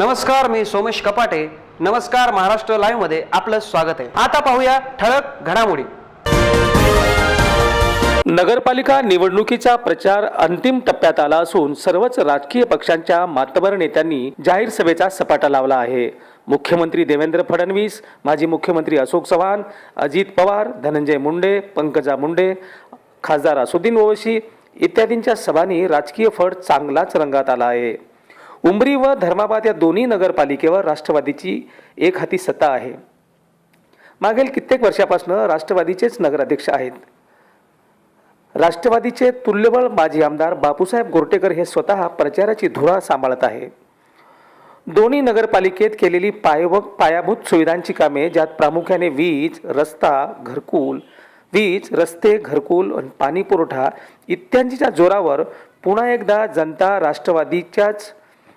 नमस्कार मी सोमेश कपाटे. नमस्कार महाराष्ट्र लाईव्हमध्ये आपलं स्वागत आहे. आता पाहूया ठळक घडामोडी. नगरपालिका निवडणुकीचा प्रचार अंतिम टप्प्यात आला असून सर्वच राजकीय पक्षांच्या मातबर नेत्यांनी जाहीर सभेचा सपाटा लावला आहे. मुख्यमंत्री देवेंद्र फडणवीस माजी मुख्यमंत्री अशोक चव्हाण अजित पवार धनंजय मुंडे पंकजा मुंडे खासदार असुद्दीन ओवशी इत्यादींच्या सभांनी राजकीय फड चांगलाच रंगात आला आहे. उमरी व धर्माबाद या दोन्ही नगरपालिकेवर राष्ट्रवादीची एक हाती सत्ता आहे. मागील कित्येक वर्षापासून राष्ट्रवादीचेच नगराध्यक्ष आहेत. राष्ट्रवादीचे तुल्यबळ माजी आमदार बापूसाहेब गोरटेकर हे स्वतः प्रचाराची धुरा सांभाळत आहे. दोन्ही नगरपालिकेत केलेली पायव पायाभूत सुविधांची कामे ज्यात प्रामुख्याने वीज रस्ता घरकुल वीज रस्ते घरकुल पाणीपुरवठा पाणी पुरवठा जोरावर पुन्हा एकदा जनता राष्ट्रवादीच्याच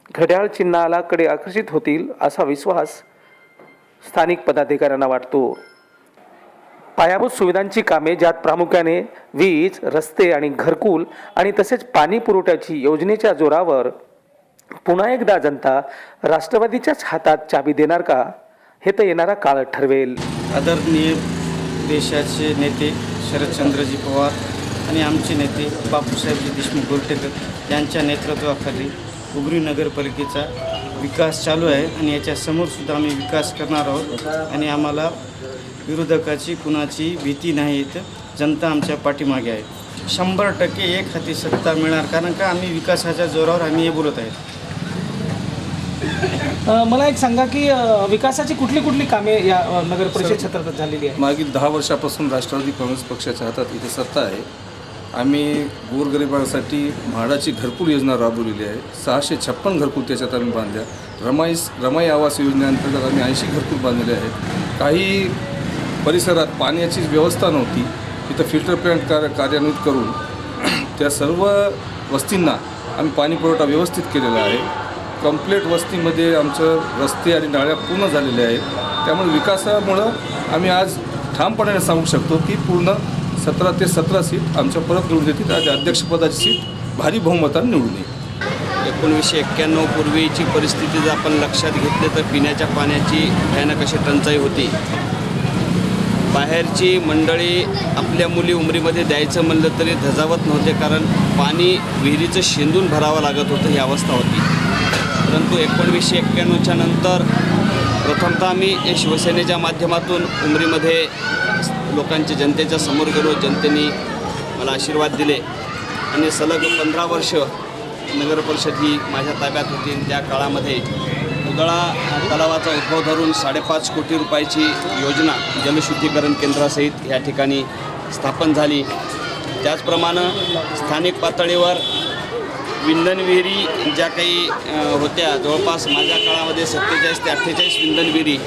घड्याळ चिन्हालाकडे आकर्षित होतील असा विश्वास स्थानिक पदाधिकाऱ्यांना वाटतो. पायाभूत सुविधांची कामे ज्यात प्रामुख्याने वीज रस्ते आणि घरकुल आणि तसेच पाणी पुरवठ्याची योजनेच्या जोरावर पुन्हा एकदा जनता राष्ट्रवादीच्याच हातात चाबी देणार का? हे तर येणारा काळ ठरवेल. आदरणीय देशाचे नेते शरदचंद्रजी पवार आणि आमचे नेते बापूसाहेबजी देशमुख गोरटेकर यांच्या नेतृत्वाखाली उगरी नगरपालिकेचा विकास चालू आहे आणि याच्यासमोर सुद्धा आम्ही विकास करणार आहोत. आणि आम्हाला विरोधकाची कुणाची भीती नाही इथं जनता आमच्या पाठीमागे आहे. शंभर टक्के एक हाती सत्ता मिळणार कारण का आम्ही विकासाच्या जोरावर आम्ही हे बोलत आहे मला एक सांगा की विकासाची कुठली कुठली कामे या नगर परिषद क्षेत्रात झालेली आहे मागील दहा वर्षापासून राष्ट्रवादी काँग्रेस पक्षाच्या हातात इथे सत्ता आहे. आम्ही गोरगरिबांसाठी म्हाडाची घरकुल योजना राबवलेली आहे. सहाशे छप्पन घरकुल त्याच्यात आम्ही बांधल्या. रमाई रमाई आवास योजनेअंतर्गत आम्ही ऐंशी घरकुल बांधलेले आहेत. काही परिसरात पाण्याची व्यवस्था नव्हती. तिथं फिल्टर प्लॅन्ट कार्य कार्यान्वित करून त्या सर्व वस्तींना आम्ही पाणी पुरवठा व्यवस्थित केलेला आहे. कंप्लेट वस्तीमध्ये आमचं रस्ते आणि नाळ्या पूर्ण झालेल्या आहेत. त्यामुळे विकासामुळं आम्ही आज ठामपणाने सांगू शकतो की पूर्ण सतरा ते सतरा सीट आमच्या परत निवडून येतील आणि अध्यक्षपदाची सीट भारी बहुमताने निवडून येईल. एकोणीसशे एक्क्याण्णव पूर्वीची परिस्थिती जर आपण लक्षात घेतली तर पिण्याच्या पाण्याची भयानक अशी टंचाई होती. बाहेरची मंडळी आपल्या मुली उमरीमध्ये द्यायचं म्हणलं तरी धजावत नव्हते कारण पाणी विहिरीचं शेंदून भरावं लागत होतं ही अवस्था होती. परंतु एकोणवीसशे एक्क्याण्णवच्या नंतर प्रथमतः आम्ही शिवसेनेच्या माध्यमातून उमरीमध्ये लोकांच्या जनतेच्या समोर गेलो जनतेने मला आशीर्वाद दिले. आणि सलग पंधरा वर्ष नगर परिषद ही माझ्या ताब्यात होती. त्या काळामध्ये उदळा तलावाचा उद्भव धरून साडेपाच कोटी रुपयाची योजना जलशुद्धीकरण केंद्रासहित या ठिकाणी स्थापन झाली. त्याचप्रमाणे स्थानिक पातळीवर विंधन विहिरी ज्या काही होत्या जवळपास माझ्या काळामध्ये सत्तेचाळीस ते अठ्ठेचाळीस विंधन विहिरी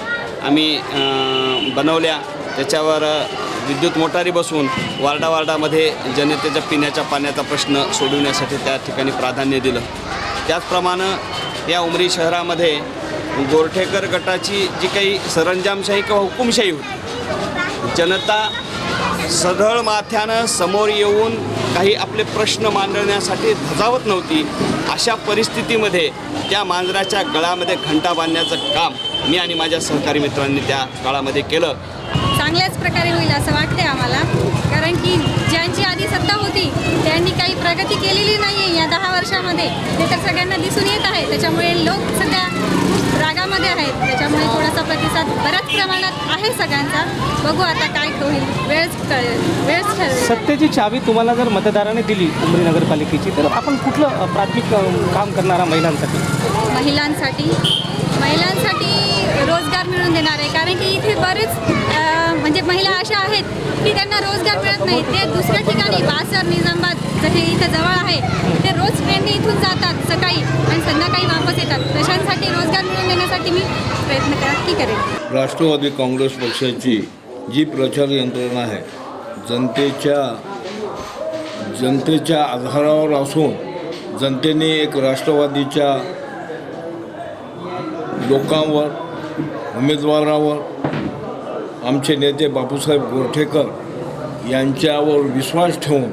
आम्ही बनवल्या. त्याच्यावर विद्युत मोटारी बसवून वार्डा वार्डामध्ये जनतेच्या पिण्याच्या पाण्याचा प्रश्न सोडवण्यासाठी त्या ठिकाणी प्राधान्य दिलं. त्याचप्रमाणे या उमरी शहरामध्ये गोरठेकर गटाची जी काही सरंजामशाही किंवा हुकुमशाही होती जनता सढळ माथ्यानं समोर येऊन काही आपले प्रश्न मांडण्यासाठी धजावत नव्हती अशा परिस्थितीमध्ये त्या मांजराच्या गळामध्ये घंटा बांधण्याचं काम मी आणि माझ्या सहकारी मित्रांनी त्या काळामध्ये केलं. चांगल्याच प्रकारे होईल असं वाटते आम्हाला. कारण की ज्यांची आधी सत्ता होती त्यांनी काही प्रगती केलेली नाही आहे या दहा वर्षामध्ये. ते तर सगळ्यांना दिसून येत आहे त्याच्यामुळे लोक सध्या खूप रागामध्ये आहेत. त्याच्यामुळे थोडासा प्रतिसाद बऱ्याच प्रमाणात आहे सगळ्यांचा. बघू आता काय होईल. वेळच कळेल वेळच ठरेल सत्तेची चावी तुम्हाला जर मतदाराने दिली उमरी नगरपालिकेची तर आपण कुठलं प्राथमिक काम करणारा महिलांसाठी? महिलांसाठी? महिलांसाठी रोजगार मिळवून देणार आहे. कारण की इथे बरेच म्हणजे महिला अशा आहेत की त्यांना रोजगार मिळत नाही. ते दुसऱ्या ठिकाणी बासर निजामाबाद जसे इथं जवळ आहे ते रोज ट्रेनने इथून जातात सकाळी आणि संध्याकाळी वापस येतात. तशांसाठी रोजगार मिळवून देण्यासाठी मी प्रयत्न नक्की करेन. राष्ट्रवादी काँग्रेस पक्षाची जी प्रचार यंत्रणा आहे जनतेच्या जनतेच्या आधारावर असून जनतेने एक राष्ट्रवादीच्या लोकांवर उमेदवारावर आमचे नेते बापूसाहेब गोरठेकर यांच्यावर विश्वास ठेवून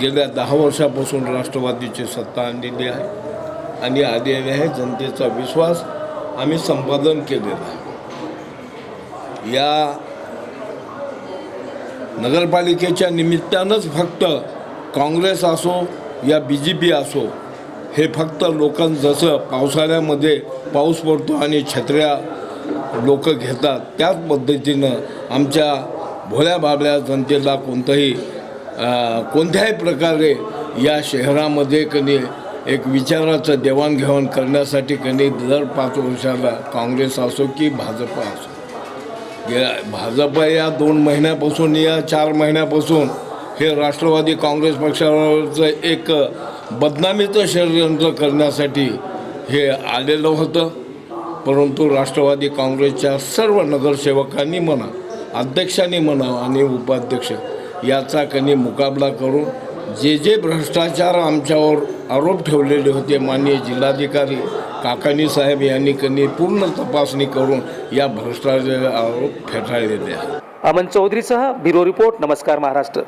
गेल्या दहा वर्षापासून राष्ट्रवादीची सत्ता आणलेली आहे. आणि आलेली आहे जनतेचा विश्वास आम्ही संपादन केलेला आहे. या नगरपालिकेच्या निमित्तानंच फक्त काँग्रेस असो या बी जे पी असो हे फक्त लोकां जसं पावसाळ्यामध्ये पाऊस पडतो आणि छत्र्या लोक घेतात. त्याच पद्धतीनं आमच्या भोळ्या बाबल्या जनतेला कोणतंही कोणत्याही प्रकारे या शहरामध्ये कधी एक विचाराचं देवाणघेवाण करण्यासाठी कधी दर पाच वर्षाला काँग्रेस असो की भाजप असो. या भाजप या दोन महिन्यापासून या चार महिन्यापासून हे राष्ट्रवादी काँग्रेस पक्षावरचं एक बदनामीचं षडयंत्र करण्यासाठी हे आलेलं होतं. परंतु राष्ट्रवादी काँग्रेसच्या सर्व नगरसेवकांनी म्हणा अध्यक्षांनी म्हणा आणि उपाध्यक्ष याचा कनी मुकाबला करून जे जे भ्रष्टाचार आमच्यावर आरोप ठेवलेले होते माननीय जिल्हाधिकारी काकानी साहेब यांनी कनी पूर्ण तपासणी करून या भ्रष्टाचार आरोप फेटाळलेले आहेत. अमन चौधरीसह ब्युरो रिपोर्ट नमस्कार महाराष्ट्र.